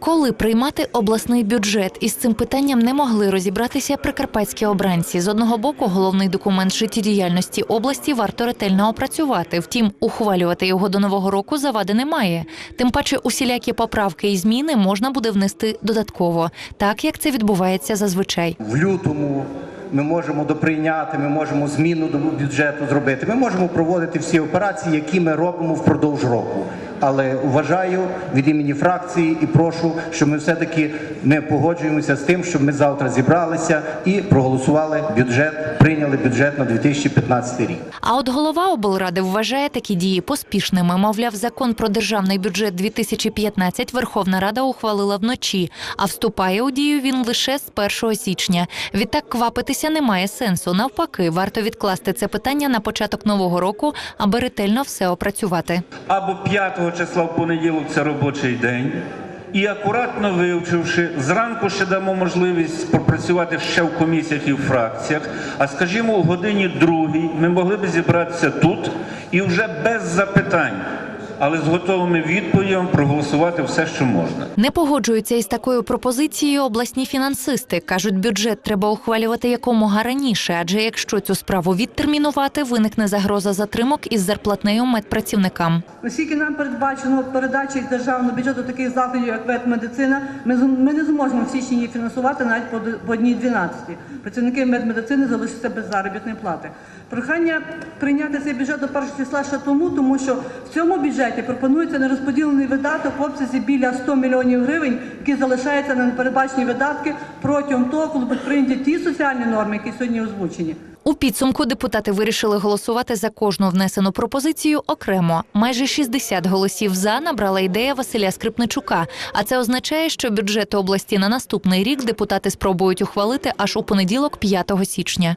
Коли приймати обласний бюджет із цим питанням не могли розібратися прикарпатські обранці. З одного боку, головний документ життєдіяльності області варто ретельно опрацювати. Втім, ухвалювати його до нового року завади немає. Тим паче, усілякі поправки і зміни можна буде внести додатково, так як це відбувається зазвичай. в лютому ми можемо доприйняти, ми можемо зміну до бюджету зробити. Ми можемо проводити всі операції, які ми робимо впродовж року. Але вважаю від імені фракції і прошу, щоб ми все-таки не погоджуємося з тим, щоб ми завтра зібралися і проголосували бюджет, прийняли бюджет на 2015 рік. А от голова облради вважає такі дії поспішними. Мовляв, закон про державний бюджет 2015 Верховна Рада ухвалила вночі, а вступає у дію він лише з 1 січня. Відтак квапитися немає сенсу. Навпаки, варто відкласти це питання на початок нового року, аби ретельно все опрацювати. або 5 числа в понеділок це робочий день. І акуратно вивчивши, зранку ще дамо можливість попрацювати ще в комісіях і в фракціях. А скажімо, у годині другій ми могли б зібратися тут і вже без запитань, але з готовими відповідями проголосувати все, що можна. Не погоджуються із такою пропозицією обласні фінансисти. кажуть, бюджет треба ухвалювати якомога раніше, адже якщо цю справу відтермінувати, виникне загроза затримок із зарплатнею медпрацівникам. Оскільки нам передбачено передача із державного бюджету таких заходів, як ветмедицина, ми, з- ми не зможемо в січні її фінансувати навіть по, д- по одній 12. Працівники медмедицини залишаться без заробітної плати. Прохання прийняти цей бюджет до першого числа ще тому, тому що в цьому бюджеті пропонується нерозподілений видаток в обсязі біля 100 мільйонів гривень, які залишаються на непередбачені видатки протягом того, коли будуть прийняті ті соціальні норми, які сьогодні озвучені. У підсумку депутати вирішили голосувати за кожну внесену пропозицію окремо. Майже 60 голосів за набрала ідея Василя Скрипничука. А це означає, що бюджет області на наступний рік депутати спробують ухвалити аж у понеділок, 5 січня.